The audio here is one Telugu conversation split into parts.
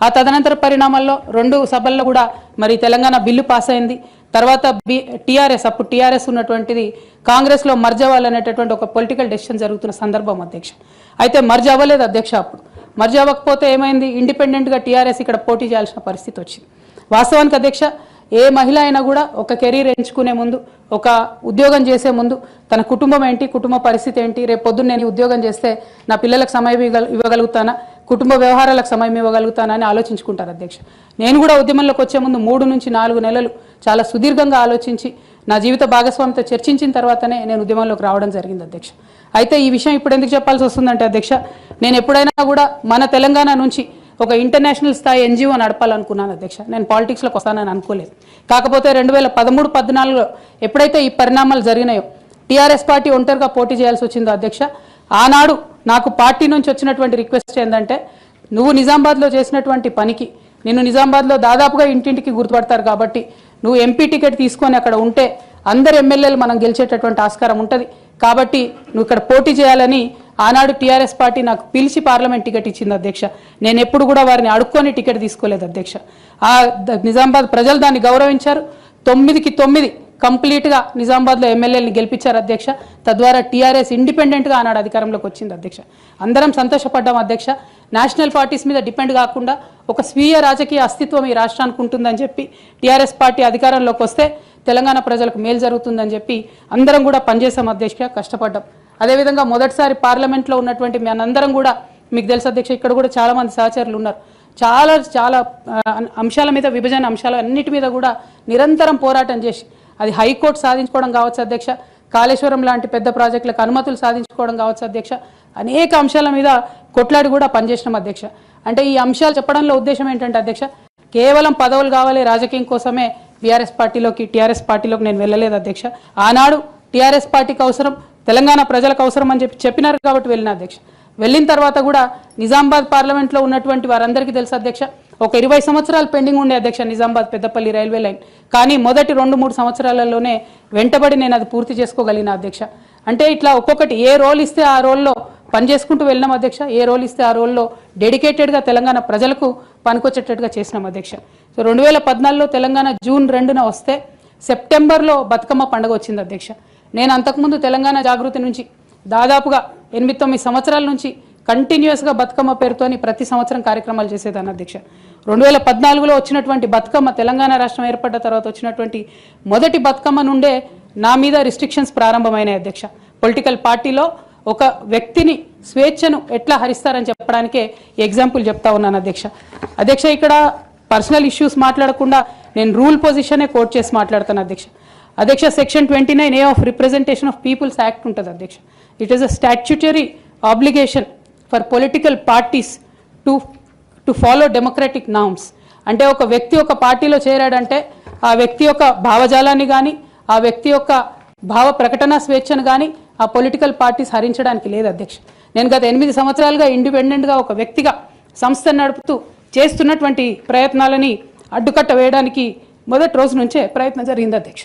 ఆ తదనంతర పరిణామాల్లో రెండు సభల్లో కూడా మరి తెలంగాణ బిల్లు పాస్ అయింది. తర్వాత బి టీఆర్ఎస్ అప్పుడు టీఆర్ఎస్ ఉన్నటువంటిది కాంగ్రెస్లో మర్జ్ అవ్వాలనేటటువంటి ఒక పొలిటికల్ డెసిషన్ జరుగుతున్న సందర్భం అధ్యక్ష. అయితే మర్జ్ అవ్వలేదు అధ్యక్ష అప్పుడు. మర్జ్ అవ్వకపోతే ఏమైంది? ఇండిపెండెంట్గా టీఆర్ఎస్ ఇక్కడ పోటీ చేయాల్సిన పరిస్థితి వచ్చింది. వాస్తవానికి అధ్యక్ష ఏ మహిళ అయినా కూడా ఒక కెరీర్ ఎంచుకునే ముందు ఒక ఉద్యోగం చేసే ముందు తన కుటుంబం ఏంటి కుటుంబ పరిస్థితి ఏంటి రేపు పొద్దున్న నేను ఉద్యోగం చేస్తే నా పిల్లలకు సమయం ఇవ్వగల- ఇవ్వగలుగుతానా? కుటుంబ వ్యవహారాలకు సమయం ఇవ్వగలుగుతానని ఆలోచించుకుంటారు అధ్యక్ష. నేను కూడా ఉద్యమంలోకి వచ్చే ముందు మూడు నుంచి నాలుగు నెలలు చాలా సుదీర్ఘంగా ఆలోచించి నా జీవిత భాగస్వామితో చర్చించిన తర్వాతనే నేను ఉద్యమంలోకి రావడం జరిగింది అధ్యక్ష. అయితే ఈ విషయం ఇప్పుడు ఎందుకు చెప్పాల్సి వస్తుందంటే అధ్యక్ష నేను ఎప్పుడైనా కూడా మన తెలంగాణ నుంచి ఒక ఇంటర్నేషనల్ స్థాయి ఎన్జిఓ నడపాలనుకున్నాను అధ్యక్ష. నేను పాలిటిక్స్లోకి వస్తానని అనుకోలేదు. కాకపోతే రెండు వేల పదమూడు పద్నాలుగులో ఎప్పుడైతే ఈ పరిణామాలు జరిగినాయో టీఆర్ఎస్ పార్టీ ఒంటరిగా పోటీ చేయాల్సి వచ్చిందో అధ్యక్ష ఆనాడు నాకు పార్టీ నుంచి వచ్చినటువంటి రిక్వెస్ట్ ఏంటంటే నువ్వు నిజామాబాద్లో చేసినటువంటి పనికి నిన్ను నిజామాబాద్లో దాదాపుగా ఇంటింటికి గుర్తుపడతారు కాబట్టి నువ్వు ఎంపీ టికెట్ తీసుకొని అక్కడ ఉంటే అందరు ఎమ్మెల్యేలు మనం గెలిచేటటువంటి ఆస్కారం ఉంటుంది. కాబట్టి నువ్వు ఇక్కడ పోటీ చేయాలని ఆనాడు టీఆర్ఎస్ పార్టీ నాకు పిలిచి పార్లమెంట్ టికెట్ ఇచ్చింది అధ్యక్ష. నేను ఎప్పుడు కూడా వారిని అడుక్కొని టికెట్ తీసుకోలేదు అధ్యక్ష. ఆ నిజామాబాద్ ప్రజలు దాన్ని గౌరవించారు. తొమ్మిదికి తొమ్మిది కంప్లీట్గా నిజామాబాద్లో ఎమ్మెల్యేని గెలిపించారు అధ్యక్ష. తద్వారా టీఆర్ఎస్ ఇండిపెండెంట్గా ఆనాడు అధికారంలోకి వచ్చింది అధ్యక్ష. అందరం సంతోషపడ్డాం అధ్యక్ష. నేషనల్ పార్టీస్ మీద డిపెండ్ కాకుండా ఒక స్వీయ రాజకీయ అస్తిత్వం ఈ రాష్ట్రానికి ఉంటుందని చెప్పి టీఆర్ఎస్ పార్టీ అధికారంలోకి వస్తే తెలంగాణ ప్రజలకు మేలు జరుగుతుందని చెప్పి అందరం కూడా పనిచేసాం అధ్యక్ష. కష్టపడ్డాం. అదేవిధంగా మొదటిసారి పార్లమెంట్లో ఉన్నటువంటి మనందరం కూడా మీకు తెలుసు అధ్యక్ష ఇక్కడ కూడా చాలామంది సహచరులు ఉన్నారు. చాలా చాలా అంశాల మీద విభజన అంశాలు అన్నిటి మీద కూడా నిరంతరం పోరాటం చేసి అది హైకోర్టు సాధించుకోవడం కావచ్చు అధ్యక్ష. కాళేశ్వరం లాంటి పెద్ద ప్రాజెక్టులకు అనుమతులు సాధించుకోవడం కావచ్చు అధ్యక్ష. అనేక అంశాల మీద కొట్లాడి కూడా పనిచేసినాం అధ్యక్ష. అంటే ఈ అంశాలు చెప్పడంలో ఉద్దేశం ఏంటంటే అధ్యక్ష కేవలం పదవులు కావాలి రాజకీయం కోసమే బీఆర్ఎస్ పార్టీలోకి టీఆర్ఎస్ పార్టీలోకి నేను వెళ్ళలేదు అధ్యక్ష. ఆనాడు టీఆర్ఎస్ పార్టీకి అవసరం తెలంగాణ ప్రజలకు అవసరం అని చెప్పి చెప్పినారు కాబట్టి వెళ్ళిన అధ్యక్ష. వెళ్ళిన తర్వాత కూడా నిజామాబాద్ పార్లమెంట్లో ఉన్నటువంటి వారందరికీ తెలుసు అధ్యక్ష ఒక ఇరవై సంవత్సరాలు పెండింగ్ ఉండే అధ్యక్ష నిజామాబాద్ పెద్దపల్లి రైల్వే లైన్. కానీ మొదటి రెండు మూడు సంవత్సరాలలోనే వెంటబడి నేను అది పూర్తి చేసుకోగలిగిన అధ్యక్ష. అంటే ఇట్లా ఒక్కొక్కటి ఏ రోల్ ఇస్తే ఆ రోల్లో పని చేసుకుంటూ వెళ్ళినాం అధ్యక్ష. ఏ రోల్ ఇస్తే ఆ రోల్లో డెడికేటెడ్గా తెలంగాణ ప్రజలకు పనికొచ్చేటట్టుగా చేసినాం అధ్యక్ష. సో రెండు వేల పద్నాలుగులో తెలంగాణ జూన్ రెండున వస్తే సెప్టెంబర్లో బతుకమ్మ పండుగ వచ్చింది అధ్యక్ష. నేను అంతకుముందు తెలంగాణ జాగృతి నుంచి దాదాపుగా ఎనిమిది తొమ్మిది సంవత్సరాల నుంచి కంటిన్యూస్గా బతుకమ్మ పేరుతోని ప్రతి సంవత్సరం కార్యక్రమాలు చేసేదాన్ని అధ్యక్ష. రెండు వేల పద్నాలుగులో వచ్చినటువంటి బతుకమ్మ తెలంగాణ రాష్ట్రం ఏర్పడ్డ తర్వాత వచ్చినటువంటి మొదటి బతుకమ్మ నుండే నా మీద రిస్ట్రిక్షన్స్ ప్రారంభమైనాయి అధ్యక్ష. పొలిటికల్ పార్టీలో ఒక వ్యక్తిని స్వేచ్ఛను ఎట్లా హరిస్తారని చెప్పడానికే ఎగ్జాంపుల్ చెప్తా ఉన్నాను అధ్యక్ష. అధ్యక్ష ఇక్కడ పర్సనల్ ఇష్యూస్ మాట్లాడకుండా నేను రూల్ పొజిషనే కోట్ చేసి మాట్లాడతాను అధ్యక్ష. అధ్యక్ష section twenty nine A of representation of people's act ఉంటుంది అధ్యక్ష. It is a statutory obligation for political parties to to follow democratic norms అంటే ఒక వ్యక్తి ఒక పార్టీలో చేరాడంటే ఆ వ్యక్తి యొక్క భావజాలాన్ని కానీ ఆ వ్యక్తి యొక్క భావ ప్రకటన స్వేచ్ఛను కానీ ఆ పొలిటికల్ పార్టీస్ హరించడానికి లేదు అధ్యక్ష. నేను గత ఎనిమిది సంవత్సరాలుగా ఇండిపెండెంట్గా ఒక వ్యక్తిగా సంస్థను నడుపుతూ చేస్తున్నటువంటి ప్రయత్నాలని అడ్డుకట్ట వేయడానికి మొదటి రోజు నుంచే ప్రయత్నం జరిగింది అధ్యక్ష.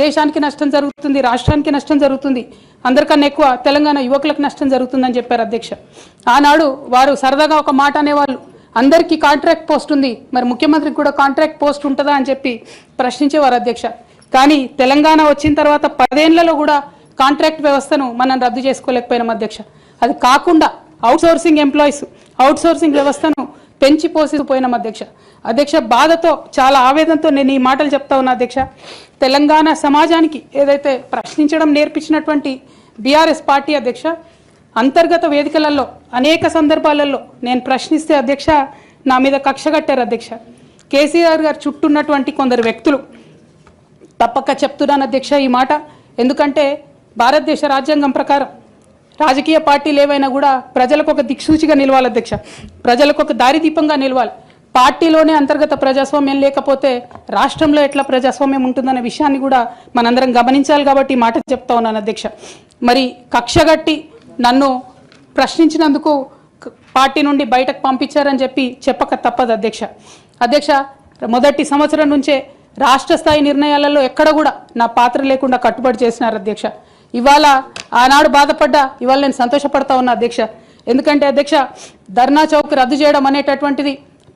దేశానికి నష్టం జరుగుతుంది రాష్ట్రానికి నష్టం జరుగుతుంది. అందరికన్నా ఎక్కువ తెలంగాణ యువకులకు నష్టం జరుగుతుందని చెప్పారు అధ్యక్ష. ఆనాడు వారు సరదాగా ఒక మాట అనేవాళ్ళు. అందరికీ కాంట్రాక్ట్ పోస్ట్ ఉంది మరి ముఖ్యమంత్రికి కూడా కాంట్రాక్ట్ పోస్ట్ ఉంటుందా అని చెప్పి ప్రశ్నించేవారు అధ్యక్ష. కానీ తెలంగాణ వచ్చిన తర్వాత పదేళ్ళలో కూడా కాంట్రాక్ట్ వ్యవస్థను మనం రద్దు చేసుకోలేకపోయినాం అధ్యక్ష. అది కాకుండా outsourcing employees outsourcing వ్యవస్థను పెంచి పోసిపోయినాం అధ్యక్ష. అధ్యక్ష బాధతో చాలా ఆవేదనతో నేను ఈ మాటలు చెప్తా ఉన్నా అధ్యక్ష. తెలంగాణ సమాజానికి ఏదైతే ప్రశ్నించడం నేర్పించినటువంటి బీఆర్ఎస్ పార్టీ అధ్యక్ష అంతర్గత వేదికలలో అనేక సందర్భాలలో నేను ప్రశ్నిస్తే అధ్యక్ష నా మీద కక్ష కట్టారు అధ్యక్ష. కేసీఆర్ గారు చుట్టూన్నటువంటి కొందరు వ్యక్తులు తప్పక చెప్తున్నాను అధ్యక్ష ఈ మాట. ఎందుకంటే భారతదేశ రాజ్యాంగం ప్రకారం రాజకీయ పార్టీలు ఏవైనా కూడా ప్రజలకు ఒక దిక్సూచిగా నిలవాలి అధ్యక్ష. ప్రజలకు ఒక దారిదీపంగా నిలవాలి. పార్టీలోనే అంతర్గత ప్రజాస్వామ్యం లేకపోతే రాష్ట్రంలో ఎట్లా ప్రజాస్వామ్యం ఉంటుందనే విషయాన్ని కూడా మనందరం గమనించాలి కాబట్టి ఈ మాట చెప్తా ఉన్నాను అధ్యక్ష. మరి కక్షగట్టి నన్ను ప్రశ్నించినందుకు పార్టీ నుండి బయటకు పంపించారని చెప్పి చెప్పక తప్పదు అధ్యక్ష. అధ్యక్ష మొదటి సంవత్సరం నుంచే రాష్ట్ర స్థాయి నిర్ణయాలలో ఎక్కడ కూడా నా పాత్ర లేకుండా కట్టుబడి చేసినారు అధ్యక్ష. ఇవాళ ఆనాడు బాధపడ్డా ఇవాళ నేను సంతోషపడతా ఉన్నా అధ్యక్ష. ఎందుకంటే అధ్యక్ష ధర్నా చౌక్ రద్దు చేయడం అనేటటువంటిది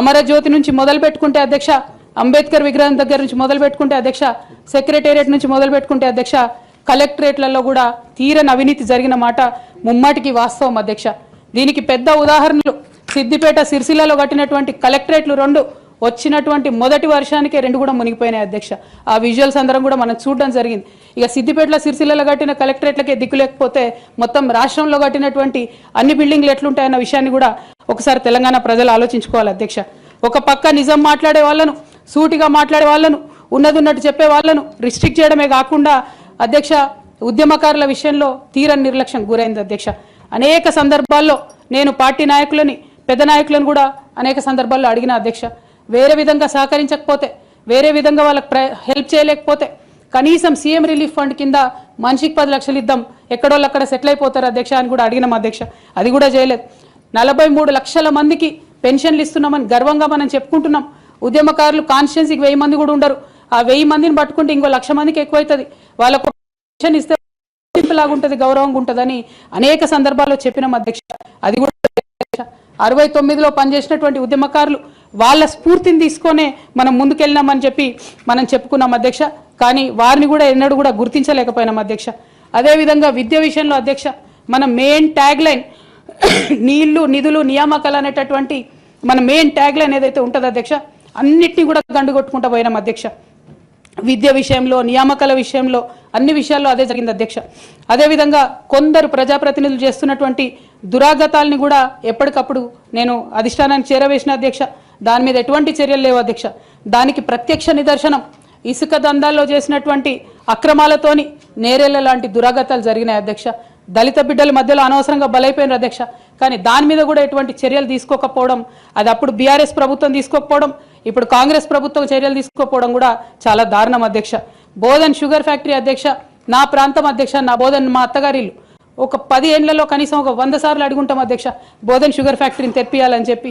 అమరజ్యోతి నుంచి మొదలు పెట్టుకుంటే అధ్యక్ష అంబేద్కర్ విగ్రహం దగ్గర నుంచి మొదలు పెట్టుకుంటే అధ్యక్ష సెక్రటేరియట్ నుంచి మొదలు పెట్టుకుంటే అధ్యక్ష కలెక్టరేట్లలో కూడా తీరని అవినీతి జరిగిన మాట ముమ్మాటికి వాస్తవం అధ్యక్ష. దీనికి పెద్ద ఉదాహరణలు సిద్దిపేట సిరిసిల్లలో కట్టినటువంటి కలెక్టరేట్లు రెండు వచ్చినటువంటి మొదటి వర్షానికే రెండు కూడా మునిగిపోయినాయి అధ్యక్ష. ఆ విజువల్స్ అందరం కూడా మనం చూడడం జరిగింది. ఇక సిద్దిపేటలో సిరిసిల్లలో కట్టిన కలెక్టరేట్లకే దిక్కు లేకపోతే మొత్తం రాష్ట్రంలో కట్టినటువంటి అన్ని బిల్డింగ్లు ఎట్లుంటాయన్న విషయాన్ని కూడా ఒకసారి తెలంగాణ ప్రజలు ఆలోచించుకోవాలి అధ్యక్ష. ఒక పక్క నిజం మాట్లాడే వాళ్ళను సూటిగా మాట్లాడే వాళ్ళను ఉన్నది ఉన్నట్టు చెప్పే వాళ్ళను రిస్ట్రిక్ట్ చేయడమే కాకుండా అధ్యక్ష ఉద్యమకారుల విషయంలో తీరని నిర్లక్ష్యం గురైంది అధ్యక్ష. అనేక సందర్భాల్లో నేను పార్టీ నాయకులని పెద్ద నాయకులను కూడా అనేక సందర్భాల్లో అడిగిన అధ్యక్ష. వేరే విధంగా సహకరించకపోతే వేరే విధంగా వాళ్ళకి ప్ర హెల్ప్ చేయలేకపోతే కనీసం సీఎం రిలీఫ్ ఫండ్ కింద మనిషికి పది లక్షలు ఇద్దాం ఎక్కడోళ్ళు అక్కడ సెటిల్ అయిపోతారు అధ్యక్ష అని కూడా అడిగినాం అధ్యక్ష. అది కూడా చేయలేదు. నలభై మూడు లక్షల మందికి పెన్షన్లు ఇస్తున్నామని గర్వంగా మనం చెప్పుకుంటున్నాం. ఉద్యమకారులు కాన్స్టిట్యున్సీకి వెయ్యి మంది కూడా ఉండరు. ఆ వెయ్యి మందిని పట్టుకుంటే ఇంకో లక్ష మందికి ఎక్కువైతుంది. వాళ్ళకు పెన్షన్ ఇస్తే ఉంటుంది గౌరవంగా ఉంటుందని అనేక సందర్భాల్లో చెప్పిన అధ్యక్ష. అది కూడా అరవై తొమ్మిదిలో పనిచేసినటువంటి ఉద్యమకారులు వాళ్ళ స్ఫూర్తిని తీసుకొనే మనం ముందుకెళ్ళినామని చెప్పి మనం చెప్పుకున్నాం అధ్యక్ష. కానీ వారిని కూడా ఎన్నడూ కూడా గుర్తించలేకపోయినాం అధ్యక్ష. అదేవిధంగా విద్య విషయంలో అధ్యక్ష మన మెయిన్ ట్యాగ్ లైన్ నీళ్ళు నిధులు నియామకాలు అనేటటువంటి మన మెయిన్ ట్యాగ్లైన్ ఏదైతే ఉంటుందో అధ్యక్ష అన్నిటినీ కూడా గండుగొట్టుకుంటా పోయినాం అధ్యక్ష. విద్య విషయంలో నియామకాల విషయంలో అన్ని విషయాల్లో అదే జరిగింది అధ్యక్ష. అదేవిధంగా కొందరు ప్రజాప్రతినిధులు చేస్తున్నటువంటి దురాగతాల్ని కూడా ఎప్పటికప్పుడు నేను అధిష్టానానికి చేరవేసిన అధ్యక్ష. దాని మీద ఎటువంటి చర్యలు లేవు అధ్యక్ష. దానికి ప్రత్యక్ష నిదర్శనం ఇసుక దందాల్లో చేసినటువంటి అక్రమాలతోని నేరేళ్ళ లాంటి దురాగతాలు జరిగినాయి అధ్యక్ష. దళిత బిడ్డల మధ్యలో అనవసరంగా బలైపోయినారు అధ్యక్ష. కానీ దాని మీద కూడా ఎటువంటి చర్యలు తీసుకోకపోవడం అది అప్పుడు బీఆర్ఎస్ ప్రభుత్వం తీసుకోకపోవడం ఇప్పుడు కాంగ్రెస్ ప్రభుత్వం చర్యలు తీసుకోకపోవడం కూడా చాలా దారుణం అధ్యక్ష. బోధన్ షుగర్ ఫ్యాక్టరీ అధ్యక్ష నా ప్రాంతం అధ్యక్ష నా బోధన్ మా అత్తగారిల్లు ఒక పది ఏళ్ళలో కనీసం ఒక వంద సార్లు అడుగుంటాం అధ్యక్ష బోధన్ షుగర్ ఫ్యాక్టరీని తెప్పియాలని చెప్పి.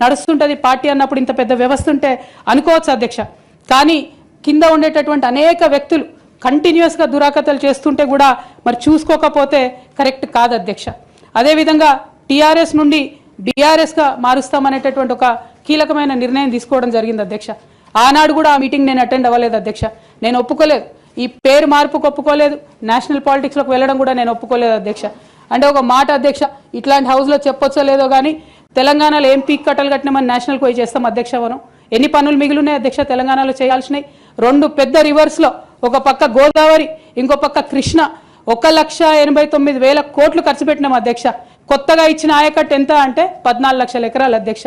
నడుస్తుంటది పార్టీ అన్నప్పుడు ఇంత పెద్ద వ్యవస్థ ఉంటే అనుకోవచ్చు అధ్యక్ష. కానీ కింద ఉండేటటువంటి అనేక వ్యక్తులు కంటిన్యూస్గా దురాకతలు చేస్తుంటే కూడా మరి చూసుకోకపోతే కరెక్ట్ కాదు అధ్యక్ష. అదేవిధంగా టీఆర్ఎస్ నుండి బీఆర్ఎస్గా మారుస్తామనేటటువంటి ఒక కీలకమైన నిర్ణయం తీసుకోవడం జరిగింది అధ్యక్ష. ఆనాడు కూడా ఆ మీటింగ్ నేను అటెండ్ అవ్వలేదు అధ్యక్ష. నేను ఒప్పుకోలేదు. ఈ పేరు మార్పుకు ఒప్పుకోలేదు. నేషనల్ పాలిటిక్స్లోకి వెళ్ళడం కూడా నేను ఒప్పుకోలేదు అధ్యక్ష. అంటే ఒక మాట అధ్యక్ష ఇట్లాంటి హౌస్లో చెప్పొచ్చో లేదో కానీ తెలంగాణలో ఏం పీక్ కట్టలు కట్టినామని నేషనల్కి పోయి చేస్తాం అధ్యక్ష మనం ఎన్ని పనులు మిగిలినాయి అధ్యక్ష? తెలంగాణలో చేయాల్సినవి. రెండు పెద్ద రివర్స్లో ఒక పక్క గోదావరి ఇంకో పక్క కృష్ణ. ఒక లక్ష ఎనభై తొమ్మిది వేల కోట్లు ఖర్చు పెట్టినాం అధ్యక్ష. కొత్తగా ఇచ్చిన ఆయకట్టు ఎంత అంటే పద్నాలుగు లక్షల ఎకరాలు అధ్యక్ష.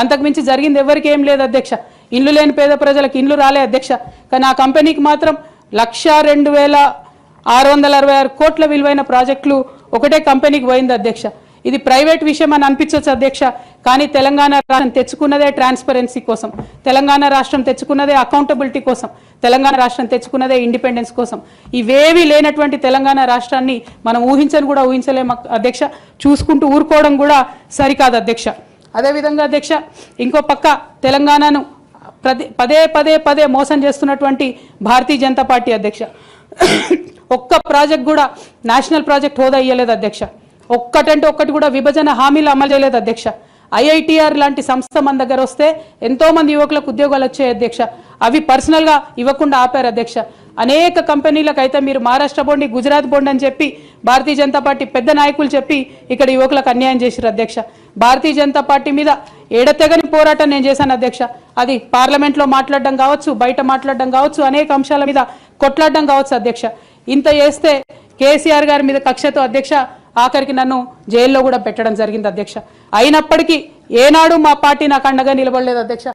అంతకుమించి జరిగింది ఎవరికి ఏం లేదు అధ్యక్ష. ఇండ్లు లేని పేద ప్రజలకు ఇండ్లు రాలే అధ్యక్ష. కానీ ఆ కంపెనీకి మాత్రం లక్ష రెండు వేల ఆరు వందల అరవై ఆరు కోట్ల విలువైన ప్రాజెక్టులు ఒకటే కంపెనీకి పోయింది అధ్యక్ష. ఇది ప్రైవేట్ విషయం అని అనిపించవచ్చు అధ్యక్ష. కానీ తెలంగాణ రాష్ట్రం తెచ్చుకున్నదే ట్రాన్స్పరెన్సీ కోసం. తెలంగాణ రాష్ట్రం తెచ్చుకున్నదే అకౌంటబిలిటీ కోసం. తెలంగాణ రాష్ట్రం తెచ్చుకున్నదే ఇండిపెండెన్స్ కోసం. ఇవేవి లేనటువంటి తెలంగాణ రాష్ట్రాన్ని మనం ఊహించని కూడా ఊహించలేము అధ్యక్ష. చూసుకుంటూ ఊరుకోవడం కూడా సరికాదు అధ్యక్ష. అదేవిధంగా అధ్యక్ష ఇంకో పక్క తెలంగాణను ప్రతి పదే పదే పదే మోసం చేస్తున్నటువంటి భారతీయ జనతా పార్టీ అధ్యక్ష. ఒక్క ప్రాజెక్ట్ కూడా నేషనల్ ప్రాజెక్ట్ హోదా ఇయ్యలేదు అధ్యక్ష. ఒక్కటంటే ఒక్కటి కూడా విభజన హామీలు అమలు చేయలేదు అధ్యక్ష. ఐఐటిఆర్ లాంటి సంస్థ మన దగ్గర వస్తే ఎంతో మంది యువకులకు ఉద్యోగాలు వచ్చాయి అధ్యక్ష. అవి పర్సనల్గా ఇవ్వకుండా ఆపారు అధ్యక్ష. అనేక కంపెనీలకు అయితే మీరు మహారాష్ట్ర బోండి గుజరాత్ బోండి అని చెప్పి భారతీయ జనతా పార్టీ పెద్ద నాయకులు చెప్పి ఇక్కడ యువకులకు అన్యాయం చేశారు అధ్యక్ష. భారతీయ జనతా పార్టీ మీద ఎడతెగని పోరాటం నేను చేశాను అధ్యక్ష. అది పార్లమెంట్లో మాట్లాడడం కావచ్చు బయట మాట్లాడడం కావచ్చు అనేక అంశాల మీద కొట్లాడడం కావచ్చు అధ్యక్ష. ఇంత చేస్తే కేసీఆర్ గారి మీద కక్షతో అధ్యక్ష ఆఖరికి నన్ను జైల్లో కూడా పెట్టడం జరిగింది అధ్యక్ష. అయినప్పటికీ ఏనాడు మా పార్టీ నాకు అండగా నిలబడలేదు అధ్యక్ష.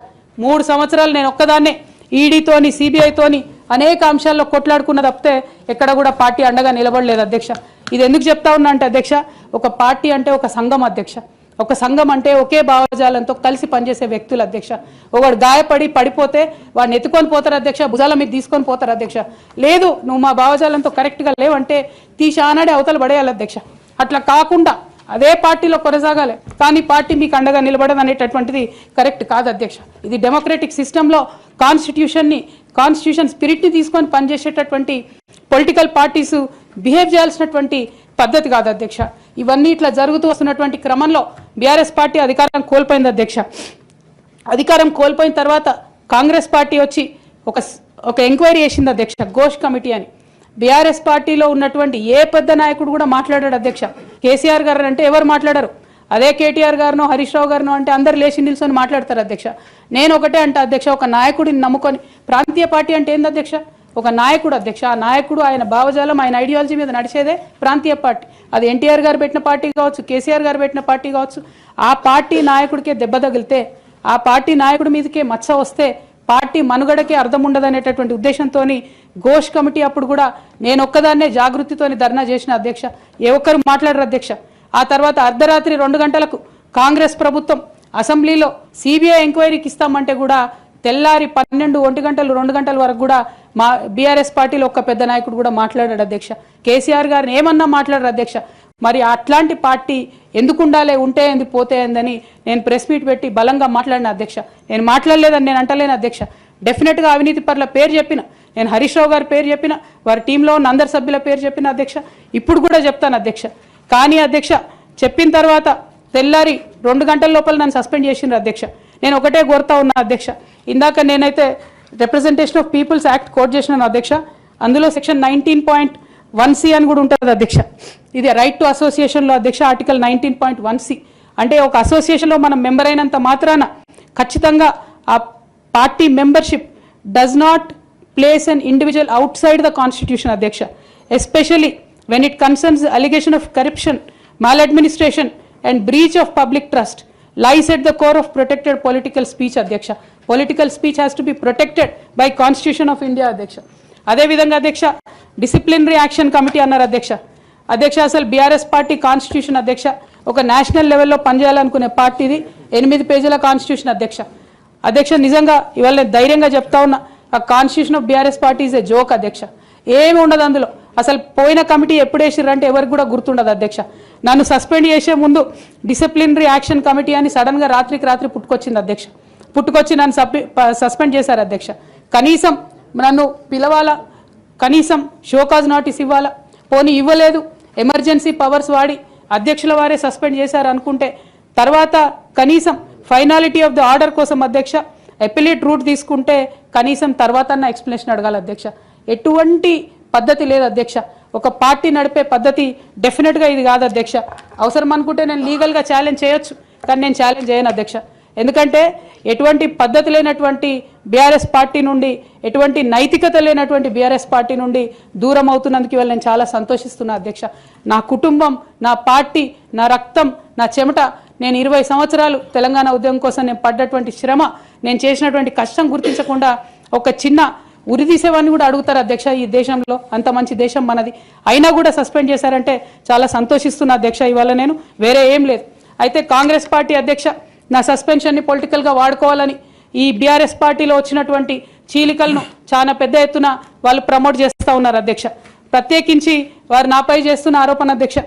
మూడు సంవత్సరాలు నేను ఒక్కదాన్నే ఈడీతోని సిబిఐతోని అనేక అంశాల్లో కొట్లాడుకున్న తప్పితే ఎక్కడ కూడా పార్టీ అండగా నిలబడలేదు అధ్యక్ష. ఇది ఎందుకు చెప్తా ఉన్నా అంటే అధ్యక్ష ఒక పార్టీ అంటే ఒక సంఘం అధ్యక్ష. ఒక సంఘం అంటే ఒకే భావజాలంతో కలిసి పనిచేసే వ్యక్తులు అధ్యక్ష. ఒకడు గాయపడి పడిపోతే వాడిని ఎత్తుకొని పోతారు అధ్యక్ష. భుజాల మీద తీసుకొని పోతారు అధ్యక్ష. లేదు నువ్వు మా భావజాలంతో కరెక్ట్గా లేవంటే తీసి ఆనాడే అవతల పడేయాలి అధ్యక్ష. అట్లా కాకుండా అదే పార్టీలో కొనసాగాలి. కానీ పార్టీ మీకు అండగా నిలబడదు అనేటటువంటిది కరెక్ట్ కాదు అధ్యక్ష. ఇది డెమోక్రటిక్ సిస్టంలో కాన్స్టిట్యూషన్ని కాన్స్టిట్యూషన్ స్పిరిట్ని తీసుకొని పనిచేసేటటువంటి పొలిటికల్ పార్టీస్ బిహేవ్ చేయాల్సినటువంటి పద్ధతి కాదు అధ్యక్ష. ఇవన్నీ ఇట్లా జరుగుతూ వస్తున్నటువంటి క్రమంలో బీఆర్ఎస్ పార్టీ అధికారం కోల్పోయింది అధ్యక్ష. అధికారం కోల్పోయిన తర్వాత కాంగ్రెస్ పార్టీ వచ్చి ఒక ఒక ఎంక్వైరీ చేసింది అధ్యక్ష ఘోష్ కమిటీ అని. బీఆర్ఎస్ పార్టీలో ఉన్నటువంటి ఏ పెద్ద నాయకుడు కూడా మాట్లాడాడు అధ్యక్ష. కేసీఆర్ గారు అంటే ఎవరు మాట్లాడరు? అదే కేటీఆర్ గారినో హరీష్ రావు గారినో అంటే అందరు లేచి నిల్చొని మాట్లాడతారు అధ్యక్ష. నేను ఒకటే అంటే అధ్యక్ష ఒక నాయకుడిని నమ్ముకొని. ప్రాంతీయ పార్టీ అంటే ఏంది అధ్యక్ష? ఒక నాయకుడు అధ్యక్ష. ఆ నాయకుడు ఆయన భావజాలం ఆయన ఐడియాలజీ మీద నడిచేదే ప్రాంతీయ పార్టీ. అది ఎన్టీఆర్ గారు పెట్టిన పార్టీ కావచ్చు కేసీఆర్ గారు పెట్టిన పార్టీ కావచ్చు. ఆ పార్టీ నాయకుడికే దెబ్బ తగిలితే ఆ పార్టీ నాయకుడి మీదకే మచ్చ వస్తే పార్టీ మనుగడకే అర్థం ఉండదనేటటువంటి ఉద్దేశంతో ఘోష్ కమిటీ అప్పుడు కూడా నేను ఒక్కదాన్నే జాగృతితోని ధర్నా చేసిన అధ్యక్ష ఏ ఒక్కరు మాట్లాడరు అధ్యక్ష. ఆ తర్వాత అర్ధరాత్రి రెండు గంటలకు కాంగ్రెస్ ప్రభుత్వం అసెంబ్లీలో సిబిఐ ఎంక్వైరీకి ఇస్తామంటే కూడా తెల్లారి పన్నెండు ఒంటి గంటలు రెండు గంటల వరకు కూడా మా బీఆర్ఎస్ పార్టీలో ఒక్క పెద్ద నాయకుడు కూడా మాట్లాడాడు అధ్యక్ష. కేసీఆర్ గారిని ఏమన్నా మాట్లాడారు అధ్యక్ష. మరి అట్లాంటి పార్టీ ఎందుకు ఉండాలి ఉంటే ఏంది పోతే ఏందని నేను ప్రెస్ మీట్ పెట్టి బలంగా మాట్లాడిన అధ్యక్ష. నేను మాట్లాడలేదని నేను అంటలేను అధ్యక్ష. డెఫినెట్గా అవినీతి పట్ల పేరు చెప్పిన నేను హరీష్ రావు గారి పేరు చెప్పిన వారి టీంలో ఉన్న అందరి సభ్యుల పేరు చెప్పిన అధ్యక్ష ఇప్పుడు కూడా చెప్తాను అధ్యక్ష. కానీ అధ్యక్ష చెప్పిన తర్వాత తెల్లారి రెండు గంటల లోపల నన్ను సస్పెండ్ చేసిండ్రు అధ్యక్ష. నేను ఒకటే కోరుతా ఉన్నా అధ్యక్ష. ఇందాక నేనైతే representation of people's act quote చేసినాను అధ్యక్ష. అందులో section nineteen point one C అని కూడా ఉంటుంది అధ్యక్ష. ఇది రైట్ టు అసోసియేషన్లో అధ్యక్ష article nineteen point one C అంటే ఒక అసోసియేషన్లో మనం మెంబర్ అయినంత మాత్రాన ఖచ్చితంగా ఆ party membership does not place an individual outside the constitution అధ్యక్ష especially when it concerns the allegation of corruption, maladministration, and breach of public trust lies at the core of protected political speech, Adhyaksha. Political speech has to be protected by Constitution of India, Adhyaksha. అదే విధంగా అధ్యక్ష డిసిప్లినరీ యాక్షన్ కమిటీ అన్నారు అధ్యక్ష అధ్యక్ష అసలు బీఆర్ఎస్ పార్టీ కాన్స్టిట్యూషన్ అధ్యక్ష ఒక నేషనల్ లెవెల్లో పనిచేయాలనుకునే పార్టీది ఎనిమిది పేజీల కాన్స్టిట్యూషన్ అధ్యక్ష అధ్యక్ష నిజంగా ఇవాళ నేను ధైర్యంగా చెప్తా ఉన్నా ఆ constitution of BRS party is a joke అధ్యక్ష. ఏమి ఉండదు అందులో. అసలు పోయిన కమిటీ ఎప్పుడు వేసిర్రంటే ఎవరికి కూడా గుర్తుండదు అధ్యక్ష. నన్ను సస్పెండ్ చేసే ముందు డిసిప్లినరీ యాక్షన్ కమిటీ అని సడన్గా రాత్రికి రాత్రి పుట్టుకొచ్చింది అధ్యక్ష. పుట్టుకొచ్చి నన్ను సస్పెండ్ చేశారు అధ్యక్ష. కనీసం నన్ను పిలవాలా? కనీసం షోకాజ్ నోటీస్ ఇవ్వాలా? పోనీ ఇవ్వలేదు. ఎమర్జెన్సీ పవర్స్ వాడి అధ్యక్షుల వారే సస్పెండ్ చేశారు అనుకుంటే తర్వాత కనీసం ఫైనాలిటీ ఆఫ్ ద ఆర్డర్ కోసం అధ్యక్ష ఎపిలేట్ రూట్ తీసుకుంటే కనీసం తర్వాత అన్న ఎక్స్ప్లెనేషన్ అడగాలి అధ్యక్ష. ఎటువంటి పద్ధతి లేదు అధ్యక్ష. ఒక పార్టీ నడిపే పద్ధతి డెఫినెట్గా ఇది కాదు అధ్యక్ష. అవసరం అనుకుంటే నేను లీగల్గా ఛాలెంజ్ చేయొచ్చు కానీ నేను ఛాలెంజ్ చేయను అధ్యక్ష. ఎందుకంటే ఎటువంటి పద్ధతి లేనటువంటి బీఆర్ఎస్ పార్టీ నుండి ఎటువంటి నైతికత లేనటువంటి బీఆర్ఎస్ పార్టీ నుండి దూరం అవుతున్నందుకు ఇవాళ నేను చాలా సంతోషిస్తున్నా అధ్యక్ష. నా కుటుంబం నా పార్టీ నా రక్తం నా చెమట నేను ఇరవై సంవత్సరాలు తెలంగాణ ఉద్యమం కోసం నేను పడ్డటువంటి శ్రమ నేను చేసినటువంటి కష్టం గుర్తించకుండా ఒక చిన్న ఉరి తీసేవాడిని కూడా అడుగుతారు అధ్యక్ష ఈ దేశంలో అంత మంచి దేశం మనది. అయినా కూడా సస్పెండ్ చేశారంటే చాలా సంతోషిస్తున్న అధ్యక్ష ఇవాళ నేను వేరే ఏం లేదు. అయితే కాంగ్రెస్ పార్టీ అధ్యక్ష నా సస్పెన్షన్ని పొలిటికల్గా వాడుకోవాలని ఈ బీఆర్ఎస్ పార్టీలో వచ్చినటువంటి చీలికలను చాలా పెద్ద ఎత్తున వాళ్ళు ప్రమోట్ చేస్తూ ఉన్నారు అధ్యక్ష. ప్రత్యేకించి వారు నాపై చేస్తున్న ఆరోపణ అధ్యక్ష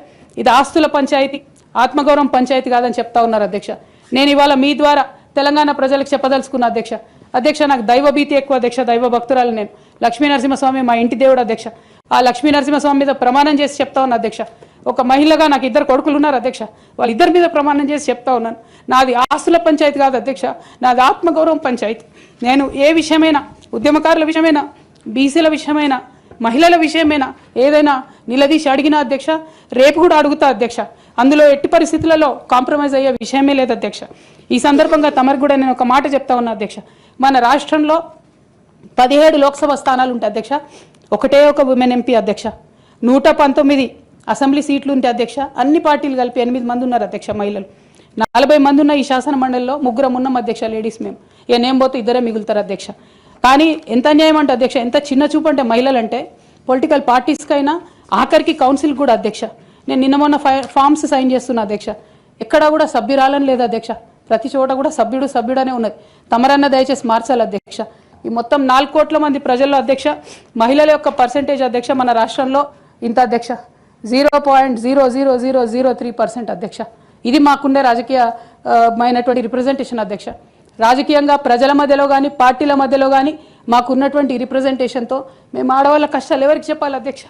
ఇది ఆస్తుల పంచాయతీ ఆత్మగౌరవం పంచాయతీ కాదని చెప్తా ఉన్నారు అధ్యక్ష. నేను ఇవాళ మీ ద్వారా తెలంగాణ ప్రజలకు చెప్పదలుచుకున్న అధ్యక్ష. అధ్యక్ష నాకు దైవభీతి ఎక్కువ అధ్యక్ష దైవ భక్తురాలు నేను. లక్ష్మీ నరసింహస్వామి మా ఇంటి దేవుడు అధ్యక్ష. ఆ లక్ష్మీ నరసింహస్వామి మీద ప్రమాణం చేసి చెప్తా ఉన్నా అధ్యక్ష. ఒక మహిళగా నాకు ఇద్దరు కొడుకులు ఉన్నారు అధ్యక్ష. వాళ్ళిద్దరి మీద ప్రమాణం చేసి చెప్తా ఉన్నాను. నాది ఆస్తుల పంచాయతీ కాదు అధ్యక్ష. నాది ఆత్మగౌరవం పంచాయతీ. నేను ఏ విషయమైనా ఉద్యమకారుల విషయమైనా బీసీల విషయమైనా మహిళల విషయమైనా ఏదైనా నిలదీసి అడిగినా అధ్యక్ష రేపు కూడా అడుగుతా అధ్యక్ష. అందులో ఎట్టి పరిస్థితులలో కాంప్రమైజ్ అయ్యే విషయమే లేదు అధ్యక్ష. ఈ సందర్భంగా తమరికి కూడా నేను ఒక మాట చెప్తా ఉన్నా అధ్యక్ష. మన రాష్ట్రంలో పదిహేడు లోక్సభ స్థానాలు ఉంటాయి అధ్యక్ష. ఒకటే ఒక ఉమెన్ ఎంపీ అధ్యక్ష. నూట పంతొమ్మిది అసెంబ్లీ సీట్లు ఉంటే అధ్యక్ష. అన్ని పార్టీలు కలిపి ఎనిమిది మంది ఉన్నారు అధ్యక్ష మహిళలు. నలభై మంది ఉన్న ఈ శాసన మండలిలో ముగ్గురం ఉన్నాం అధ్యక్ష లేడీస్ మేము ఇక నేను పోతే ఇద్దరే మిగులుతారు అధ్యక్ష. కానీ ఎంత అన్యాయం అంటే అధ్యక్ష ఎంత చిన్న చూపు అంటే మహిళలు అంటే పొలిటికల్ పార్టీస్కైనా ఆఖరికి కౌన్సిల్ కూడా అధ్యక్ష. నేను నిన్న మొన్న ఫై- ఫామ్స్ సైన్ చేస్తున్నా అధ్యక్ష. ఎక్కడా కూడా సభ్యురాలని లేదు అధ్యక్ష. ప్రతి చోట కూడా సభ్యుడు సభ్యుడనే ఉన్నది. తమరన్న దయచేసి మార్చాలి అధ్యక్ష. ఈ మొత్తం నాలుగు కోట్ల మంది ప్రజల్లో అధ్యక్ష మహిళల యొక్క పర్సెంటేజ్ అధ్యక్ష మన రాష్ట్రంలో ఇంత అధ్యక్ష. Zero point zero zero zero zero three percent అధ్యక్ష. ఇది మాకుండే రాజకీయ మైనటువంటి రిప్రజెంటేషన్ అధ్యక్ష. రాజకీయంగా ప్రజల మధ్యలో కానీ పార్టీల మధ్యలో కానీ మాకున్నటువంటి రిప్రజెంటేషన్తో మేము ఆడవాళ్ళ కష్టాలు ఎవరికి చెప్పాలి అధ్యక్ష?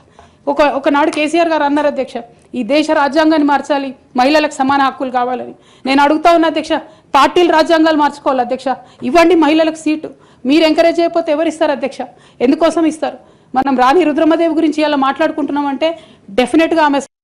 ఒక ఒకనాడు కేసీఆర్ గారు అన్నారు అధ్యక్ష ఈ దేశ రాజ్యాంగాన్ని మార్చాలి మహిళలకు సమాన హక్కులు కావాలని. నేను అడుగుతా ఉన్నా అధ్యక్ష పార్టీలు రాజ్యాంగాలు మార్చుకోవాలి అధ్యక్ష. ఇవ్వండి మహిళలకు సీటు. మీరు ఎంకరేజ్ చేయకపోతే ఎవరు ఇస్తారు అధ్యక్ష? ఎందుకోసం ఇస్తారు? మనం రాణి రుద్రమదేవి గురించి ఇలా మాట్లాడుకుంటున్నామంటే డెఫినెట్గా ఆమె